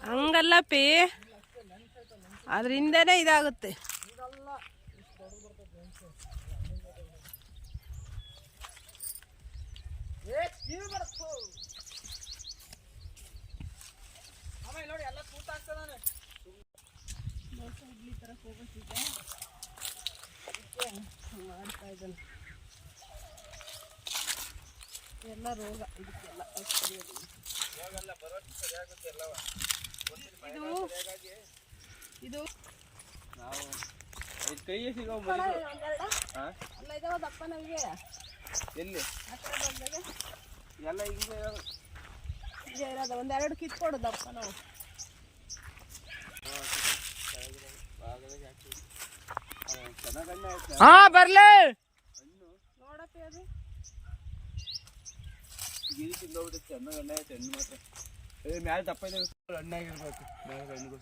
ಹಂಗಲ್ಲ ಪಿ. ಅದ್ರ ಹಿಂದೆನೇ ಇದಾಗುತ್ತೆ ನೋಡಿ ಎಲ್ಲ ಬರತ್ತು ಅಮ್ಮ ಇಲ್ಲಿ ನೋಡಿ ಎಲ್ಲ ಕೂತಾಗ್ತದಾನೆ ಮಾಡ್ತಾ ಇದ್ದಾನೆ. ಎಲ್ಲ ರೋಗ ಇದಕ್ಕೆಲ್ಲ. ಇದು ಇದು ನಾವು ಐದು ಕೈ ಸಿಗೋ ಅಲ್ಲ ಇದಾವ ದಪ್ಪ ನಮಗೆ ಎಲ್ಲಿ? ಎಲ್ಲ ಹಿಂಗೆ. ಇದೆ ಇರೋದು. ಒಂದೆರಡು ಕಿತ್ಕೊಡು ದಪ್ಪ ನಾವು. ಹಾ ಬರ್ಲಿ. ಅದು.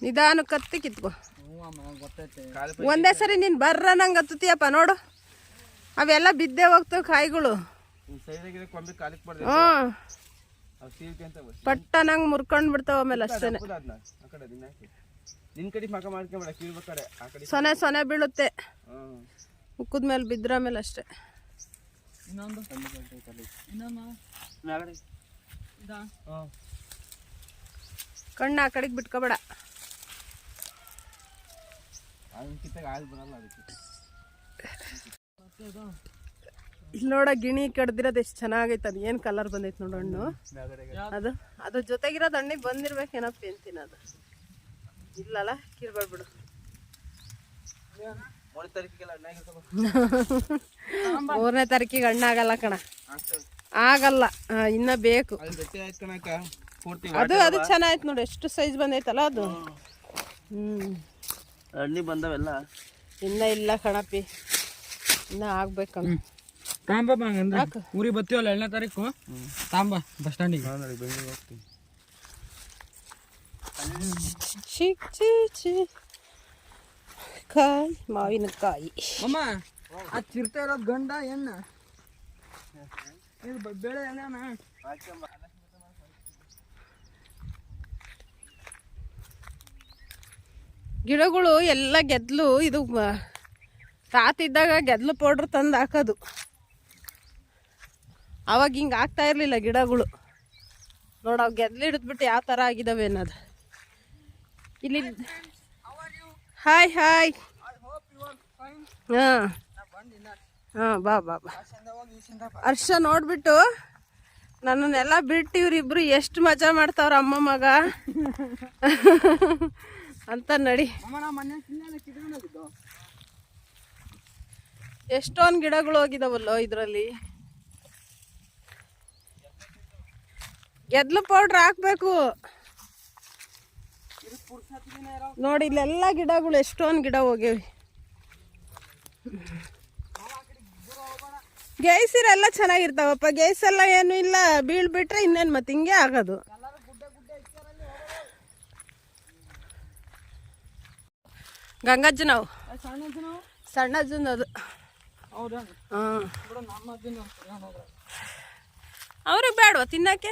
ನಿಧಾನ ಕತ್ತಿ ಕಿತ್ಕೋ. ಒಂದೇ ಸರಿ ನೀನ್ ಬರ್ರ ನಂಗೆ ಹತ್ತಿಯಪ್ಪ ನೋಡು. ಅವೆಲ್ಲ ಬಿದ್ದೆ ಹೋಗ್ತಾವ ಕಾಯಿಗಳು. ಪಟ್ಟ ನಂಗೆ ಮುರ್ಕೊಂಡ್ ಬಿಡ್ತಾವ ಆಮೇಲೆ ಅಷ್ಟೇನೆ. ಸೊನೆ ಸೊನೆ ಬೀಳುತ್ತೆ. ಉಕ್ಕದ ಮೇಲೆ ಬಿದ್ರ ಮೇಲೆ ಅಷ್ಟೇ. ಕಣ್ಣು ಆ ಕಡೆಗೆ ಬಿಟ್ಕೋಬೇಡ. ಇಲ್ಲಿ ನೋಡ ಗಿಣಿ ಕಡ್ದಿರೋದು ಎಷ್ಟು ಚೆನ್ನಾಗೈತೆ ಅದು. ಏನು ಕಲರ್ ಬಂದೈತೆ ನೋಡು ಹಣ್ಣು. ಅದು ಅದ್ರ ಜೊತೆಗಿರೋದು ಹಣ್ಣಿಗೆ ಬಂದಿರ್ಬೇಕೇನಪ್ಪ ಅಂತೀನಿ ಅದು. ಇಲ್ಲಲ್ಲ ಕಿರ್ಬೇಡ್ಬಿಡು ಬಿಡು. ಮೂರನೇ ತಾರೀಕಿಗೆ ಹಣ್ಣಾಗಲ್ಲ ಕಣ. ಆಗಲ್ಲ. ಇನ್ನ ಬೇಕು. ಅದು ಅದು ಚೆನ್ನಾಯ್ತು ನೋಡಿ. ಎಷ್ಟು ಸೈಜ್ ಬಂದೈತಲ್ಲ ಅದು. ಹ್ಮ್. ಹಣ್ಣಿ ಬಂದವೆಲ್ಲ? ಇನ್ನ ಇಲ್ಲ ಕಣಪ್ಪಿ. ಇನ್ನ ಆಗ್ಬೇಕಣ ತಾಂಬ ಊರಿಗೆ ಬರ್ತೀವಲ್ಲ ಎರಡನೇ ತಾರೀಕು? ತಾಂಬ ಬಸ್ ಸ್ಟ್ಯಾಂಡಿಗೆ. ಹೋಗ್ತೀವಿ ಚಿಕ್ ಚಿ ಚಿ ಕಾಯಿ ಮಾವಿನಕಾಯಿ ಅಮ್ಮ ಆ ಚಿರತೆ ಇರೋದು ಗಂಡ ಹೆಣ್ಣ ಇದು ಬೇಳೆ ಎಣ್ಣೆನ ಗಿಡಗಳು ಎಲ್ಲ ಗೆದ್ಲು ಇದು ಮ- ತಾತಿದ್ದಾಗ ಗೆದ್ಲು ಪೌಡ್ರ್ ತಂದು ಹಾಕೋದು. ಅವಾಗ ಹಿಂಗೆ ಆಗ್ತಾ ಇರಲಿಲ್ಲ ಗಿಡಗಳು. ನೋಡ ಅವು ಗೆದ್ಲು ಹಿಡಿದ್ಬಿಟ್ಟು ಯಾವ ಥರ ಆಗಿದ್ದಾವೆ ಅನ್ನೋದು. ಇಲ್ಲಿ ಹಾಯ್ ಹಾಯ್ ಹಾಂ. ಹಾಂ, ಬಾ ಬಾ ಬಾ. ಹರ್ಷ ನೋಡ್ಬಿಟ್ಟು ನನ್ನನ್ನೆಲ್ಲ ಬಿಟ್ಟು ಇವ್ರಿಬ್ರು ಎಷ್ಟು ಮಜಾ ಮಾಡ್ತಾವ್ರ ಅಮ್ಮ ಮಗ. ಅಂತ ನಡಿ ಅಮ್ಮ ನಾ ಮೊನ್ನೆ ತಿನ್ನ ಕಿತ್ಕೊಂಡಿದ್ದು ಎಷ್ಟೊಂದು ಗಿಡಗಳು ಹೋಗಿದಾವಲ್ಲೋ ಇದರಲ್ಲಿ? ಗೆದ್ಲು ಪೌಡ್ರ್ ಹಾಕ್ಬೇಕು. ನೋಡಿ ಇಲ್ಲೆಲ್ಲ ಗಿಡಗಳು ಎಷ್ಟೊಂದು ಗಿಡ ಹೋಗ್ಯವಿ ಗೇಯ್ಸಿರೆಲ್ಲ ಚೆನ್ನಾಗಿರ್ತಾವಪ್ಪ. ಗೇಯ್ಸೆಲ್ಲ ಏನು ಇಲ್ಲ. ಬೀಳ್ಬಿಟ್ರೆ ಇನ್ನೇನು ಮತ್ತೆ ಹಿಂಗೆ ಆಗೋದು. ಗಂಗಜ್ಜ ನಾವು. ಅವ್ರಿಗೆ ಬೇಡವಾ ತಿನ್ನಕ್ಕೆ?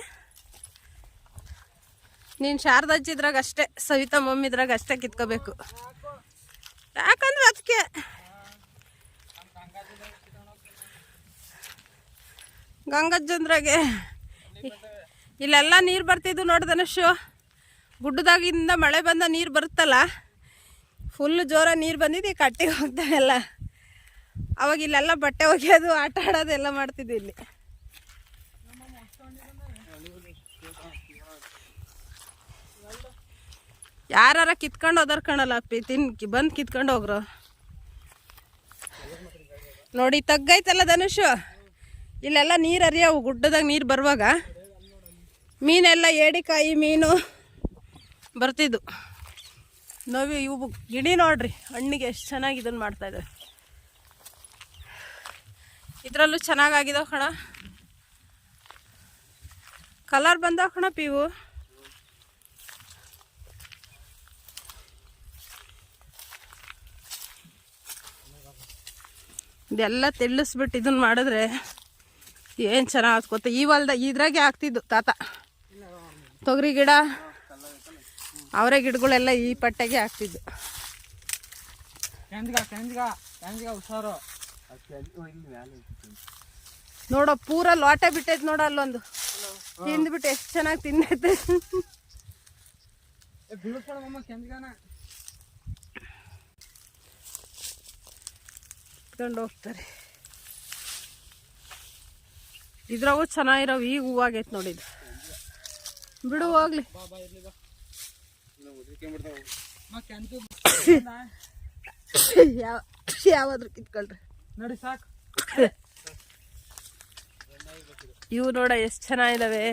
ನೀನು ಶಾರದಜ್ಜಿದ್ರಾಗ ಅಷ್ಟೇ ಸವಿತಾ ಮಮ್ಮಿ ಇದ್ರಾಗ ಅಷ್ಟೇ ಕಿತ್ಕೋಬೇಕು. ಯಾಕಂದ್ರೆ ಅದಕ್ಕೆ? ಗಂಗಜ್ಜಂದ್ರಾಗೆ ಇಲ್ಲೆಲ್ಲ ನೀರು ಬರ್ತಿದ್ದು ನೋಡ್ದನಶು ಗುಡ್ಡದಾಗಿಂದ ಮಳೆ ಬಂದ ನೀರು ಬರುತ್ತಲ್ಲ ಫುಲ್ ಜೋರ ನೀರು ಬಂದಿದ್ದು ಕಟ್ಟಿಗೆ ಹೋಗ್ತಾವೆಲ್ಲ ಅವಾಗ ಇಲ್ಲೆಲ್ಲ ಬಟ್ಟೆ ಒಗೆಯೋದು, ಆಟ ಆಡೋದು ಎಲ್ಲ ಮಾಡ್ತಿದ್ವಿ ಇಲ್ಲಿ. ಯಾರಾರ ಕಿತ್ಕೊಂಡು ಹೋದರ್ ಕಣಲ್ಲ ಅಪ್ಪಿ ತಿನ್ ಬಂದು ಕಿತ್ಕೊಂಡು ಹೋಗ್ರು. ನೋಡಿ ತಗ್ಗೈತಲ್ಲ ಧನುಷು? ಇಲ್ಲೆಲ್ಲ ನೀರು ಹರಿಯವು, ಗುಡ್ಡದಾಗ ನೀರು ಬರುವಾಗ. ಮೀನೆಲ್ಲ ಏಡಿಕಾಯಿ, ಮೀನು ಬರ್ತಿದ್ದು ನೋವಿ ಇವು ಗಿಣಿ ನೋಡ್ರಿ, ಹಣ್ಣಿಗೆ ಎಷ್ಟು ಚೆನ್ನಾಗಿ ಇದನ್ನು ಮಾಡ್ತಾಯಿದ್ದಾರೆ ಇದರಲ್ಲೂ ಚೆನ್ನಾಗಾಗಿದಾವ ಕಣ. ಕಲರ್ ಬಂದಾವ ಕಣ ಪಿವು. ಇದೆಲ್ಲ ತೆಳ್ಳಿಸ್ಬಿಟ್ಟು ಇದನ್ನ ಮಾಡಿದ್ರೆ ಏನು ಚೆನ್ನಾಗಿ ಈ ಹೊಲ್ದ ಇದ್ರಾಗೆ ಆಗ್ತಿದ್ದು ತಾತ. ತೊಗರಿ ಗಿಡ, ಅವರೇ ಗಿಡಗಳೆಲ್ಲ ಈ ಪಟ್ಟೆಗೆ ಆಗ್ತಿದ್ದು. ಹುಷಾರು. ನೋಡೋ ಪೂರ ಲೋಟ ಬಿಟ್ಟೈತೆ ನೋಡ ಅಲ್ಲೊಂದು. ತಿಂದ್ಬಿಟ್ಟು ಎಷ್ಟು ಚೆನ್ನಾಗಿ ಇಟ್ಕೊಂಡು ಹೋಗ್ತಾರೆ. ಇದ್ರಾಗೂ ಚೆನ್ನಾಗಿರೋವು ಈಗ ಹೂವಾಗೈತೆ ನೋಡಿ ಬಿಡು ಹೋಗ್ಲಿ. ಯಾವ ಯಾವಾದ್ರೂ ಕಿತ್ಕೊಳ್ರಿ. ನಡಿ ಸಾಕು. ಇವು ನೋಡ ಎಷ್ಟು ಚೆನ್ನಾಗಿದಾವೆ.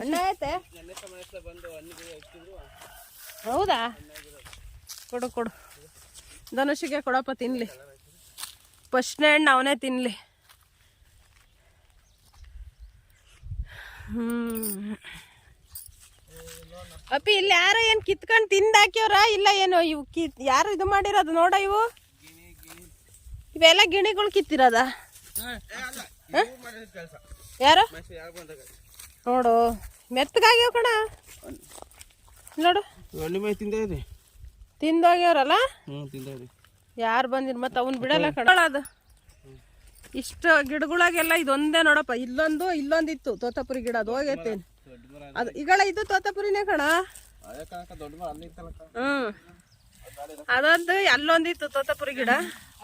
ಅಣ್ಣ ಐತೆ? ಹೌದಾ? ಕೊಡು ಕೊಡು. ಧನುಷಿಗೆ ಕೊಡಪ್ಪ ತಿನ್ಲಿ. ಫಸ್ಟ್ನೇ ಹಣ್ಣು ಅವನೇ ತಿನ್ಲಿ. ಹ್ಮ್. ಅಪ್ಪಿ ಇಲ್ಲಿ ಯಾರೋ ಏನು ಕಿತ್ಕೊಂಡು ತಿಂದಾಕ್ಯವ್ರ ಇಲ್ಲ ಏನು ಇವು ಕಿತ್ ಯಾರು ಇದು ಮಾಡಿರೋದು? ನೋಡ ಇವು. ಇವೆಲ್ಲ ಗಿಣಿಗಳು ಕಿತ್ತಿರದ? ಯಾರು? ನೋಡು. ಮೆತ್ತಗಾಗ್ಯಾವ ಕಣ. ನೋಡು. ತಿಂದೋಗ್ಯವ್ರಲ್ಲ? ಹ್ಞೂ ಯಾರು ಬಂದಿರ್ ಮತ್ತೆ ಅವನ್ ಬಿಡಲ್ಲ ಕಣ. ಅದು. ಇಷ್ಟು ಗಿಡಗಳಾಗೆಲ್ಲ ಇದೊಂದೇ ನೋಡಪ್ಪ. ಇಲ್ಲೊಂದು ಇಲ್ಲೊಂದಿತ್ತು ತೋತಾಪುರಿ ಗಿಡ. ಅದು ಹೋಗೈತೆ ದೊಡ್ಡ ಮರ ಅದು ಈಗಳ ಇದು ತೋತಾಪುರಿನೇ ಕಣ. ಅದೇ ಅದೊಂದು ಅಲ್ಲೊಂದಿತ್ತು ತೋತಪುರಿ ಗಿಡ.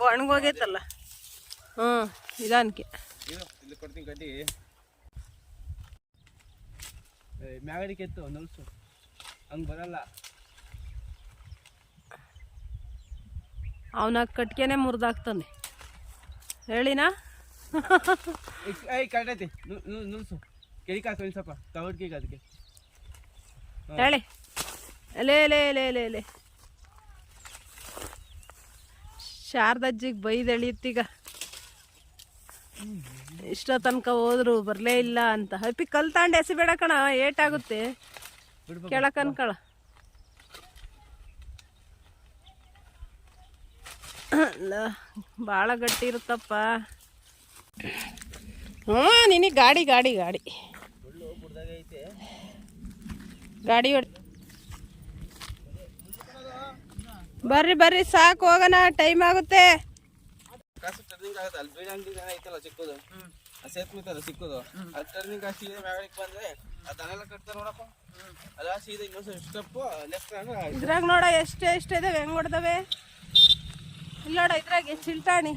ಒಣಗೋಗೈತಲ್ಲ ಹ್ಮ್ ನಿಧಾನಕ್ಕೆ. ಇದು ಇಲ್ಲಿ ಕೊಡ್ತೀನಿ ಗಡ್ಡಿ ಮ್ಯಾಗಡಿ ಕೆತ್ತು ನಲ್ಸು. ಹಂಗೆ ಬರಲ್ಲ. ಅವನ ಕಟ್ಕೆನೆ ಮುರಿದಾಕ್ತಾನೆ ಹೇಳಿನಾ? ಕಟ್ಟೈತಿ ನುಲ್ಸು. ಸ್ವಲ್ಪ ಅದಕ್ಕೆ. ಹೇಳಿ. ಲೇ ಲೇ ಲೇ ಲೇ ಲೇ. ಶಾರದಜ್ಜಿಗೆ ಬೈದು ಈಗ. ಇಷ್ಟೋ ತನಕ ಹೋದ್ರು ಬರಲೇ ಇಲ್ಲ ಅಂತ. ಹಪ್ಪಿ ಕಲ್ ಎಸಿ ಎಸಿಬೇಡ ಕಣ ಏಟಾಗುತ್ತೆ. ಆಗುತ್ತೆ ಕೆಳಕ್ ಅನ್ಕಳ. ಭಾಳ ಗಟ್ಟಿ ಇರುತ್ತಪ್ಪ. ಹ್ಞೂ ನಿನಗೆ ಗಾಡಿ ಗಾಡಿ ಗಾಡಿ. ಗಾಡಿ ಹೊಡ್ ಬರ್ರಿ ಬರ್ರಿ ಸಾಕು ಹೋಗೋಣ ಟೈಮ್ ಆಗುತ್ತೆ. ಮಿತ್ತಲ್ಲ ಚಿಕ್ಕದು? ಅದು ಟರ್ನಿಂಗ್ ಸೀದಾ ಮ್ಯಾಗಡಿಗೆ ಬಂದ್ರೆ ಅದು ದನೆಲ್ಲ ಕಟ್ತಾರೆ ನೋಡಪ್ಪ. ಅದ ಸೀದಾ ಇನ್ನೊಂದು ಸ್ಟೆಪ್ ಲೆಫ್ಟ್ ಇದ್ರಾಗ ನೋಡ ಎಷ್ಟು ಎಷ್ಟು ಇದಾವೆ ಹೆಂಗ್ ಹೊಡ್ದವೆ? ಇಲ್ಲ ನೋಡ ಇದ್ರಾಗ ಚಿಲ್ತಾಣಿ.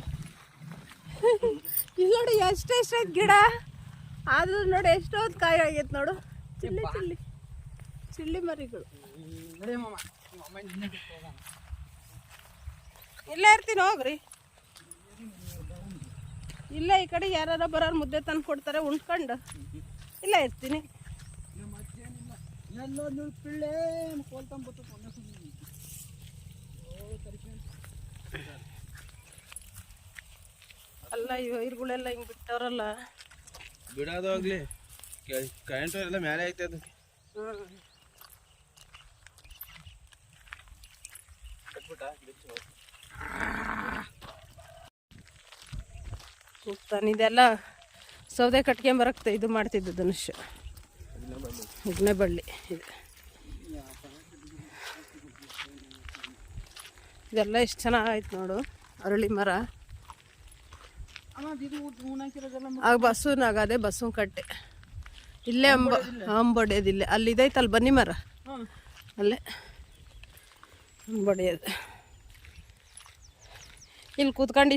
ಇಲ್ಲ ನೋಡಿ ಎಷ್ಟು ಎಷ್ಟೈತೆ ಗಿಡ. ಆದ್ರೂ ನೋಡಿ ಎಷ್ಟೊಂದು ಕಾಯಿ ಆಗೈತೆ ನೋಡು. Chilli chilli. ಚಿಲ್ಲಿ ಮರಿಗಳು ನಡಿ ಮಾಮ ನಿಮ್ಮ ಅಮ್ಮ ನಿನ್ನೆ ಬಿಟ್ಟು ಹೋಗೋಣ ಇಲ್ಲೇ ಇರ್ತೀನಿ ಹೋಗ್ರಿ. ಇಲ್ಲ ಈ ಕಡೆ ಯಾರು ಬರೋರು ಮುದ್ದೆ ತಂದು ಕೊಡ್ತಾರೆ ಉಂಡ್ಕೊಂಡು ಇಲ್ಲ ಇರ್ತೀನಿ. ಅಲ್ಲ ಈ ವೈರ್ಗಳೆಲ್ಲ ಹಿಂಗೆ ಬಿಟ್ಟವ್ರಲ್ಲ. ಬಿಡೋದು ಹೋಗ್ಲಿ. ಕರೆಂಟ್ ಎಲ್ಲ ಮೇಲೆ ಐತೆ ಅದು ಹೋಗ್ತಾನೆ ಇದೆಲ್ಲ ಸೌದೆ ಕಟ್ಕೊಂಬರಕ್ಕೆ ಇದು ಮಾಡ್ತಿದ್ದು ಧನುಷ್. ಉಗ್ನೆ ಬಳ್ಳಿ ಇದು. ಇದೆಲ್ಲ ಎಷ್ಟು ಚೆನ್ನಾಗಾಯ್ತು ನೋಡು, ಅರಳಿ ಮರ. ಆಗ ಬಸ್ಸುನಾಗ ಅದೇ ಬಸ್ಸು ಕಟ್ಟೆ. ಇಲ್ಲೇ ಅಂಬ ಅಂಬೊಡೆಯೋದಿಲ್ಲ ಅಲ್ಲಿ ಇದೈತಲ್ಲ ಬನ್ನಿ ಮರ. ಅಲ್ಲೇ ಅಂಬೊಡೆಯೋದು. ಇಲ್ಲಿ ಕೂತ್ಕೊಂಡು